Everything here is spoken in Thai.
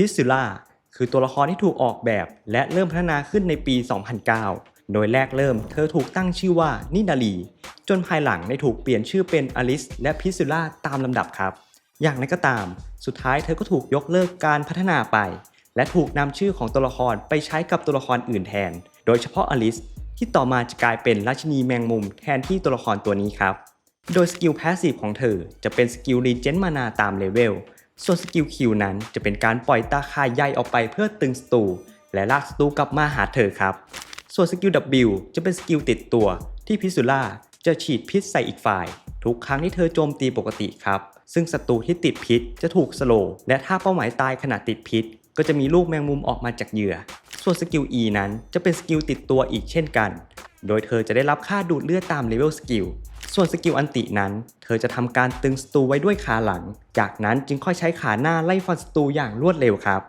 ฮิสซิล่าคือตัวละครที่ถูกออกแบบและเริ่มพัฒนาขึ้นในปี 2009 โดยแรกเริ่มเธอถูกตั้งชื่อว่านินาลี จนภายหลังได้ถูกเปลี่ยนชื่อเป็นอลิสและพิสซิล่าตามลำดับครับ อย่างไรก็ตาม สุดท้ายเธอก็ถูกยกเลิกการพัฒนาไป และถูกนำชื่อของตัวละครไปใช้กับตัวละครอื่นแทน โดยเฉพาะอลิสที่ต่อมาจะกลายเป็นราชินีแมงมุมแทนที่ตัวละครตัวนี้ครับ โดยสกิลพาสซีฟของเธอจะเป็นสกิลรีเจนมานาตามเลเวล ส่วนสกิลคิวนั้นจะเป็นการปล่อยตาข่ายใยออกไปเพื่อตึงสตู และลากสตูกลับมาหาเธอครับ ส่วนสกิล W จะเป็นสกิลติดตัวที่พิสุล่าจะฉีดพิษใส่อีกฝ่าย ทุกครั้งที่เธอโจมตีปกติครับ ซึ่งศัตรูที่ติดพิษจะถูกสโลว์และถ้าเป้าหมายตายขณะติดพิษ ก็จะมีลูกแมงมุมออกมาจากเหยื่อ ส่วนสกิล E นั้นจะเป็นสกิลติดตัวอีกเช่นกัน โดยเธอจะได้รับค่าดูดเลือดตามเลเวลสกิล ส่วนสกิลอันตินั้น เธอจะทำการตึงสตูไว้ด้วยขาหลัง จากนั้นจึงค่อยใช้ขาหน้าไล่ฟันสตูอย่างรวดเร็วครับ